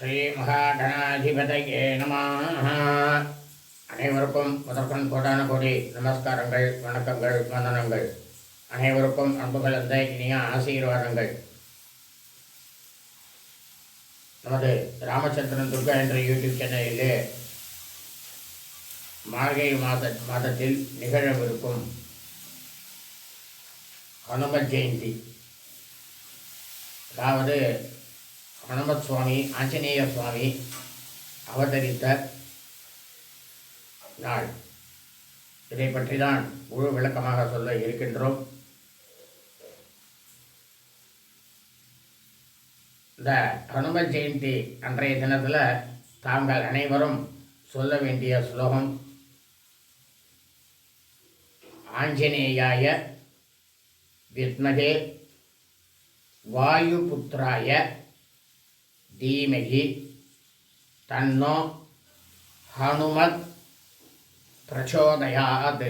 ஸ்ரீமகாகணாதிபதையே நம. அனைவருக்கும் முதற்கண் கோடான கோடி நமஸ்காரங்கள் வணக்கங்கள் வந்தனங்கள். அனைவருக்கும் அன்பு கலந்த இனிய ஆசீர்வாதங்கள். நமது ராமச்சந்திரன் துர்கா என்ற யூடியூப் சேனலிலே மார்கழி மாத மாதத்தில் நிகழவிருக்கும் ஹனும ஜெயந்தி. அதாவது ஹனுமத் சுவாமி ஆஞ்சநேய சுவாமி அவதரித்த நாள். இதை பற்றி தான் முழு விளக்கமாக சொல்ல இருக்கின்றோம். இந்த ஹனும ஜெயந்தி அன்றைய தினத்தில் தாங்கள் அனைவரும் சொல்ல வேண்டிய ஸ்லோகம் ஆஞ்சநேயாய வித்மகே வாயுபுத்திராய தீமகி தன்னோ ஹனுமத் பிரச்சோதயாத்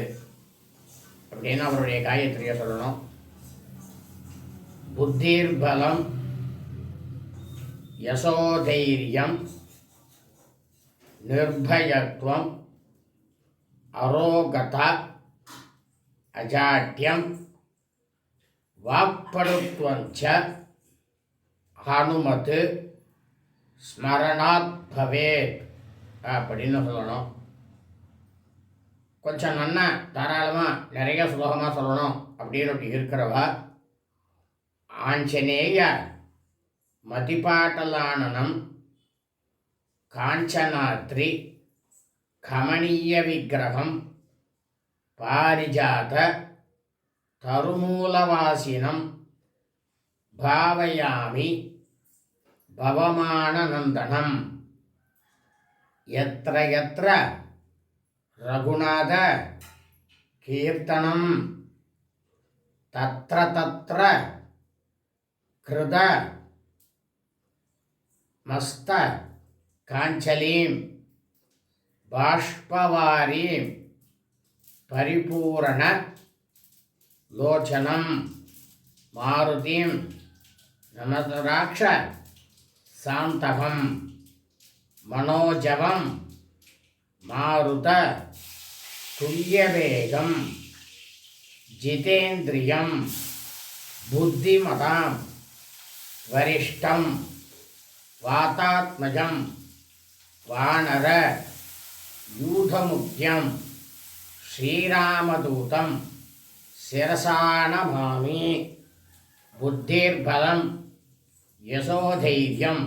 அப்படின்னு அவருடைய காயத்ரியை சொல்லணும் புத்திர்பலம் யசோதைரியம் நிர்பயத்வம் அரோகதா அஜாட்யம் வாக்படுத்வஞ்ச ஹனுமத் ஸ்மரணாத் பவேத். அப்படின்னு சொல்லணும். கொஞ்சம் நன்னா தாராளமாக நிறைய சுலோகமாக சொல்லணும் அப்படின்னு இருக்கிறவா ஆஞ்சநேய மதிப்பாட்டலானனம் காஞ்சனாத்ரி கமனீய விக்கிரகம் பாரிஜாத தருமூலவாசினம் பாவயாமி பவமானநந்தனம். எத்திர எத்திர ரகுநாத கீர்த்தனம். தத்திர தத்திர கிருத மஸ்த காஞ்சலீம். பாஷ்பவாரீம். பரிபூரண லோச்சனம். மாருதிம். நமதராட்ச శాంతవం మనోజవం మారుత తుల్యవేగం జితేంద్రియం బుద్ధిమతాం వరిష్టం వాతాత్మజం వానర యూథముఖ్యం శ్రీరామదూతం శిరసానమామి బుద్ధిర్బలం யசோதைரியம்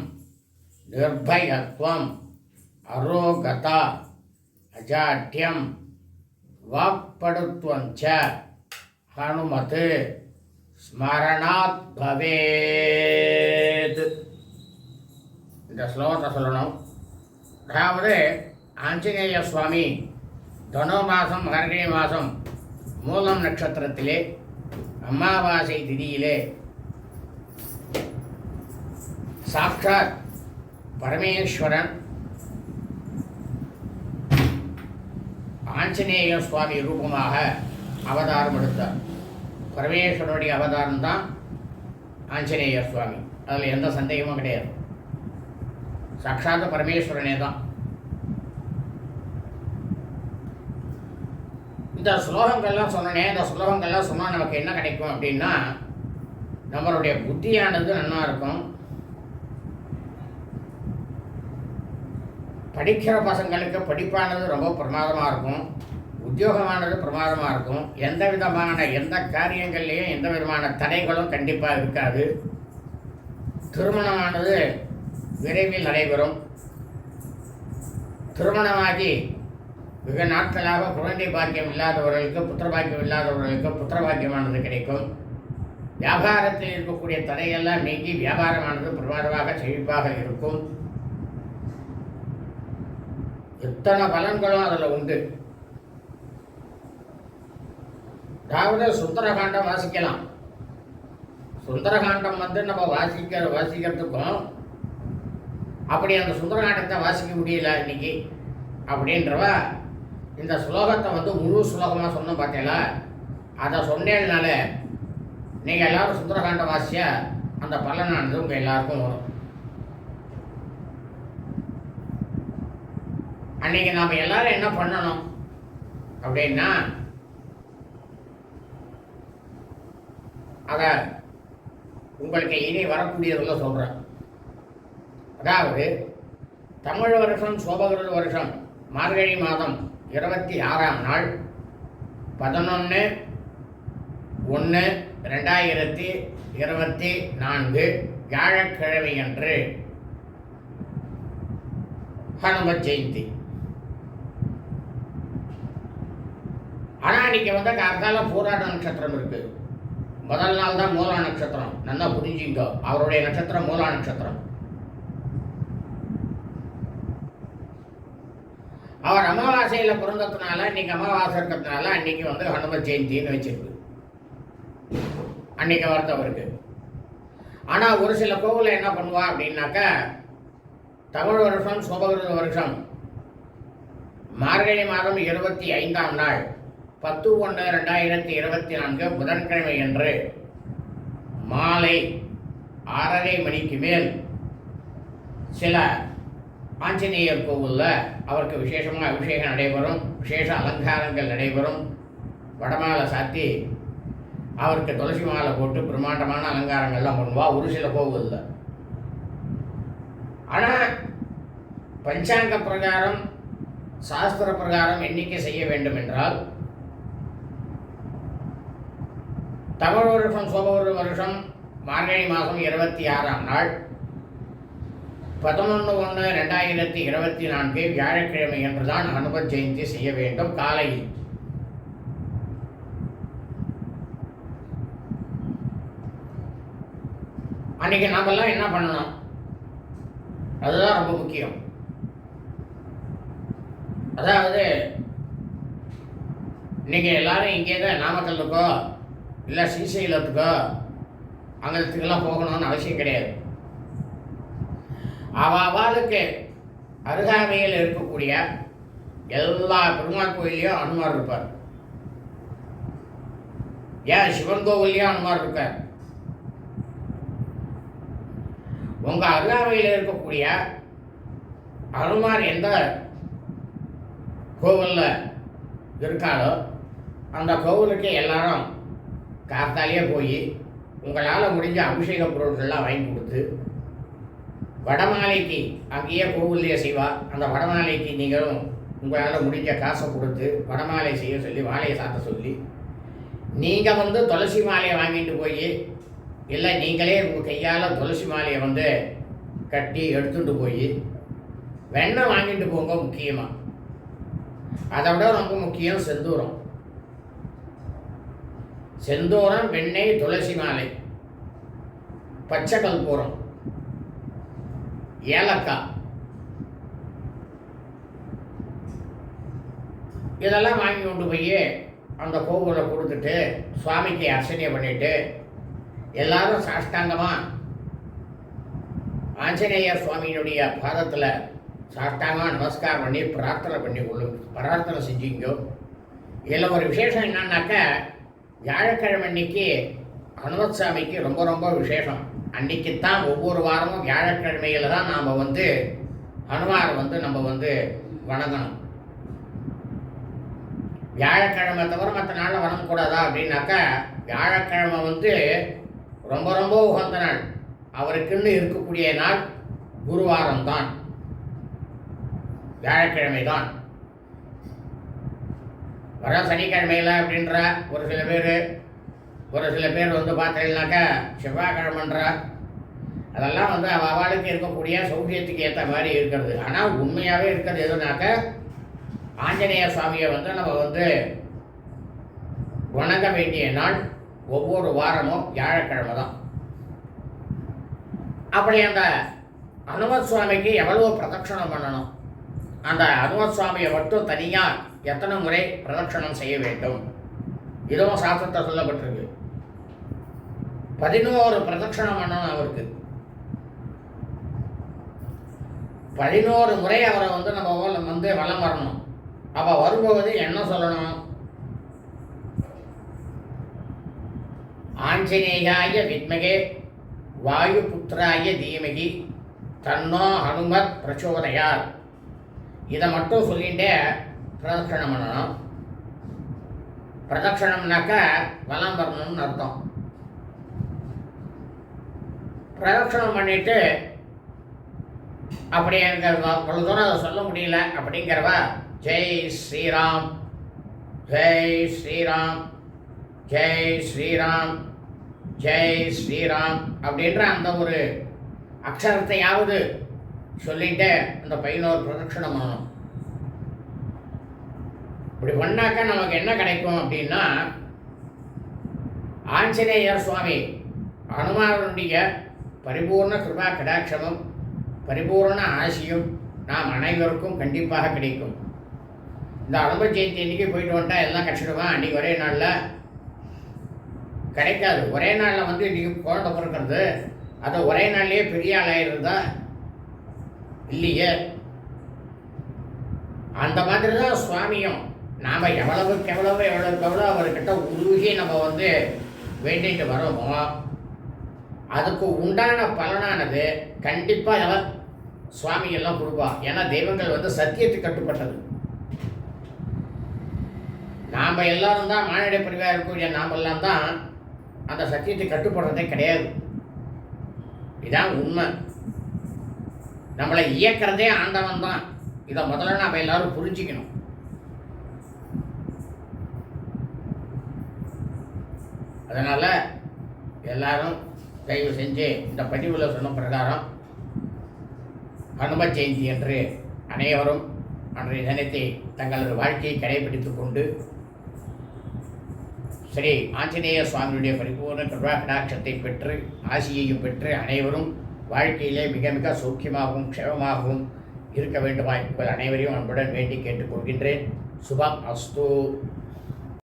நிர்பயத்வம் அரோகதா அஜாட்டியம் வாக்படுத்வம் ச ஹனுமத் ஸ்மரணாத் பவேத். இந்த ஸ்லோகத்தை சொல்லணும். அதாவது ஆஞ்சநேய சுவாமி தனு மாதம் மார்கழி மாதம் மூலம் நட்சத்திரத்திலே அமாவாசை திதியிலே சாக்ஷாத் பரமேஸ்வரன் ஆஞ்சநேய சுவாமி ரூபமாக அவதாரம் எடுத்தார். பரமேஸ்வரனுடைய அவதாரம் தான் ஆஞ்சநேய சுவாமி. அதில் எந்த சந்தேகமும் கிடையாது. சாட்சாத் பரமேஸ்வரனே தான். இந்த ஸ்லோகங்கள்லாம் சொன்னனே இந்த ஸ்லோகங்கள்லாம் சொன்னால் நமக்கு என்ன கிடைக்கும் அப்படின்னா நம்மளுடைய புத்தியானது நல்லா இருக்கும். படிக்கிற பசங்களுக்கு படிப்பானது ரொம்ப பிரமாதமாக இருக்கும். உத்தியோகமானது பிரமாதமாக இருக்கும். எந்த விதமான எந்த காரியங்கள்லேயும் எந்த விதமான தடைகளும் கண்டிப்பாக இருக்காது. திருமணமானது விரைவில் நடைபெறும். திருமணமாகி வெகு நாட்களாக குழந்தை பாக்கியம் இல்லாதவர்களுக்கு புத்திர பாக்கியம் இல்லாதவர்களுக்கு புத்திர பாக்கியமானது கிடைக்கும். வியாபாரத்தில் இருக்கக்கூடிய தடையெல்லாம் நீங்கி வியாபாரமானது பிரமாதமாக செழிப்பாக இருக்கும். எத்தனை பலன்களும் அதில் உண்டு. அதாவது சுந்தரகாண்டம் வாசிக்கலாம். சுந்தரகாண்டம் வந்து நம்ம வாசிக்க வாசிக்கிறதுக்கும் அப்படி அந்த சுந்தரகாண்டத்தை வாசிக்க முடியல இன்னைக்கு அப்படின்றவ இந்த ஸ்லோகத்தை வந்து முழு ஸ்லோகமாக சொன்னோம் பார்த்தீங்களா அதை சொன்னேன்னால நீங்கள் எல்லாரும் சுந்தரகாண்டம் வாசிய அந்த பலனானது உங்கள் எல்லாருக்கும் வரும். அன்னைக்கு நாம் எல்லாரும் என்ன பண்ணணும்? அப்படின்னா அதை உங்களுக்கு இனி வரக்கூடியதில் சொல்கிறேன் அதாவது தமிழ் வருஷம் சோபகிருத வருஷம் மார்கழி மாதம் இருபத்தி ஆறாம் நாள் பதினொன்று ஒன்று ரெண்டாயிரத்தி இருபத்தி நான்கு வியாழக்கிழமையன்று ஹனுமத் ஜெயந்தி. ஆனால் இன்றைக்கி வந்து கார்த்தால பூராட நட்சத்திரம் இருக்குது முதல் நாள் தான் மூலா நட்சத்திரம். நல்லா புரிஞ்சுங்க. அவருடைய நட்சத்திரம் மூலா நட்சத்திரம். அவர் அமாவாசையில் பிறந்ததுனால இன்னைக்கு அமாவாசை இருக்கிறதுனால அன்னைக்கு வந்து ஹனுமத் ஜெயந்தின்னு வச்சிருக்கு. அன்னைக்கு வரத்தவருக்கு ஆனால் ஒரு சில கோவிலில் என்ன பண்ணுவா அப்படின்னாக்கா தமிழ் வருஷம் சுபகிருத வருஷம். மார்கழி மாதம் இருபத்தி ஐந்தாம் நாள். பத்து ஒன்று ரெண்டாயிரத்தி இருபத்தி நான்கு புதன்கிழமை அன்று மாலை ஆறரை மணிக்கு மேல் சில ஆஞ்சநேயர் கோவிலில் அவருக்கு விசேஷமாக அபிஷேகம் நடைபெறும். விசேஷ அலங்காரங்கள் நடைபெறும். வடமாலை சாத்தி அவருக்கு துளசி மாலை போட்டு பிரம்மாண்டமான அலங்காரங்கள்லாம் பண்ணுவா. ஒரு சில கோவிலில். ஆனால் பஞ்சாங்க பிரகாரம் சாஸ்திர பிரகாரம் எண்ணிக்கை செய்ய வேண்டும் என்றால் தமிழ் வருஷம் சோபவரு வருஷம் மார்கழி மாதம் இருபத்தி ஆறாம் நாள். பதினொன்று ஒன்று ரெண்டாயிரத்தி இருபத்தி நான்கு வியாழக்கிழமை என்றுதான் அனுப ஜெயந்தி செய்ய வேண்டும் காலையில் அன்னைக்கு நாமெல்லாம் என்ன பண்ணணும்? அதுதான் ரொம்ப முக்கியம். அதாவது இன்னைக்கு எல்லாரும் இங்கே தான் நாமக்கல்லுக்கோ இல்லை ஸ்ரீசைலத்துக்கோ அங்கத்துக்கெல்லாம் போகணும்னு அவசியம் கிடையாது. அவளுக்கு அருகாமையில் இருக்கக்கூடிய எல்லா பெருமாள் கோயிலையும் அனுமார் இருப்பார். ஏன் சிவன் கோவிலையும் அனுமார் இருக்கார். உங்கள் அருகாமையில் இருக்கக்கூடிய அனுமார் எந்த கோவிலில் இருக்காரோ அந்த கோவிலுக்கு எல்லாரும் காத்தாலேயே போய் உங்களால் முடிஞ்ச அபிஷேக பொருட்கள்லாம் வாங்கி கொடுத்து வடமாலைக்கு அங்கேயே கோவில்லையே செய்வா. அந்த வடமாலைக்கு நீங்களும் உங்களால் முடிஞ்ச காசை கொடுத்து வடமாலை செய்ய சொல்லி மாலையை சாத்த சொல்லி நீங்கள் வந்து துளசி மாலையை வாங்கிட்டு போய் இல்லை நீங்களே உங்கள் கையால் துளசி மாலையை வந்து கட்டி எடுத்துகிட்டு போய் வெண்ணெய் வாங்கிட்டு போங்க முக்கியமாக அதை விட ரொம்ப முக்கியம் செந்தூரம். செந்தூரம் வெண்ணெய் துளசி மாலை. பச்சை கல்பூரம் ஏலக்காய். இதெல்லாம் வாங்கி கொண்டு போய் அந்த கோவிலில் கொடுத்துட்டு சுவாமிக்கு அர்ச்சனை பண்ணிட்டு எல்லாரும் சாஷ்டாங்கமாக ஆஞ்சநேயர் சுவாமியினுடைய பாதத்தில் சாஷ்டாங்கமாக நமஸ்காரம் பண்ணி பிரார்த்தனை பண்ணி கொள்ளு பிரார்த்தனை செஞ்சுங்கோ. இதில் ஒரு விசேஷம் என்னன்னாக்கா வியாழக்கிழமை அன்னைக்கு ஹனுமத் சாமிக்கு ரொம்ப ரொம்ப விசேஷம். அன்னைக்கு தான் ஒவ்வொரு வாரமும் வியாழக்கிழமையில தான் நாம் வந்து ஹனுமார் வந்து நம்ம வந்து வணங்கணும். வியாழக்கிழமை தவிர மற்ற நாளில் வணங்கக்கூடாதா? அப்படின்னாக்கா வியாழக்கிழமை வந்து ரொம்ப ரொம்ப உகந்த நாள். அவருக்குன்னு இருக்கக்கூடிய நாள் குருவாரம் தான் வியாழக்கிழமை தான் வர சனிக்கிழமையில் அப்படின்ற ஒரு சில பேர் ஒரு சில பேர் வந்து பார்த்தீங்கன்னாக்கா செவ்வாய்க்கிழமைன்றா அதெல்லாம் வந்து அவளுக்கு இருக்கக்கூடிய சௌரியத்துக்கு ஏற்ற மாதிரி இருக்கிறது. ஆனால் உண்மையாகவே இருக்கிறது எதுனாக்க ஆஞ்சநேயர் சுவாமியை வந்து நம்ம வந்து வணங்க வேண்டிய நாள் ஒவ்வொரு வாரமும் வியாழக்கிழமை தான். அப்படி அந்த அனுமத் சுவாமிக்கு எவ்வளோ பிரதட்சணம் பண்ணணும். அந்த அனுமத் சுவாமியை மட்டும் தனியாக எத்தனை முறை பிரதட்சணம் செய்ய வேண்டும்? இதுவும் சாஸ்திரத்தை சொல்லப்பட்டிருக்கு. பதினோரு பிரதட்சணம் பண்ணணும் அவருக்கு. பதினோரு முறை அவரை வந்து நம்ம வந்து வலம் வரணும். அப்போ வரும்போது என்ன சொல்லணும்? ஆஞ்சநேயாய வித்மகே வாயுபுத்திராய தீமகி தன்னோ ஹனுமத் பிரச்சோதயார் இதை மட்டும் சொல்லிட்டே பிரதட்சணம் பண்ணணும் பிரதட்சணம்னாக்கா வலம் வரணும்னு அர்த்தம். பிரதட்சணம் பண்ணிட்டு அப்படி எனக்கு அவ்வளோ தூரம் அதை சொல்ல முடியல அப்படிங்கிறவ ஜெய் ஸ்ரீராம் ஜெய் ஸ்ரீராம் ஜெய் ஸ்ரீராம் ஜெய் ஸ்ரீராம் அப்படின்ற அந்த ஒரு அக்ஷரத்தையாவது சொல்லிட்டு அந்த பையனோர் பிரதட்சணம் பண்ணணும் இப்படி பண்ணாக்கா நமக்கு என்ன கிடைக்கும் அப்படின்னா ஆஞ்சநேயர் சுவாமி அனுமானுடைய பரிபூர்ண கிருபா கடாட்சமும் பரிபூர்ண ஆசியும் நாம் அனைவருக்கும் கண்டிப்பாக கிடைக்கும். இந்த அனுபவ ஜெயந்தி அன்னைக்கு போயிட்டு வந்துட்டா எல்லாம் கிடச்சிடுமா அன்றைக்கி ஒரே நாளில் கிடைக்காது. ஒரே நாளில் வந்து இன்றைக்கி குழந்தை பிறக்கிறது. அதை ஒரே நாள்லேயே பெரிய ஆளாயிருந்தா இல்லையே? அந்த மாதிரி தான் சுவாமியும் நாம் எவ்வளவுக்கு எவ்வளவு எவ்வளவுக்கு எவ்வளோ அவர்கிட்ட உருகி நம்ம வந்து வேண்டிட்டு வரோமோ அதுக்கு உண்டான பலனானது கண்டிப்பாக அவர் சுவாமிகள்லாம் கொடுப்பா. ஏன்னா தெய்வங்கள் வந்து சத்தியத்துக்கு கட்டுப்பட்டது. நாம் எல்லாரும் தான் மானிட பிரிவாக இருக்கக்கூடிய நாமெல்லாம் தான் அந்த சத்தியத்துக்கு கட்டுப்படுறதே கிடையாது. இதான் உண்மை. நம்மளை இயக்கிறதே ஆண்டவன் தான். இதை முதல்ல நாம் எல்லாரும் புரிஞ்சுக்கணும். அதனால் எல்லாரும் தயவு செஞ்சு இந்த பதிவில் சொன்ன பிரகாரம் ஹனும ஜெயந்தி என்று அனைவரும் அன்றைய தினத்தை தங்களது வாழ்க்கையை கடைபிடித்துக் கொண்டு ஸ்ரீ ஆஞ்சநேய சுவாமியுடைய பரிபூர்ண கிருபா கடாட்சத்தை பெற்று ஆசியையும் பெற்று அனைவரும் வாழ்க்கையிலே மிக மிக சௌக்கியமாகவும் க்ஷேமமாகவும் இருக்க வேண்டுமா என்பது அனைவரையும் அன்புடன் வேண்டி கேட்டுக்கொள்கின்றேன். சுபம் அஸ்து.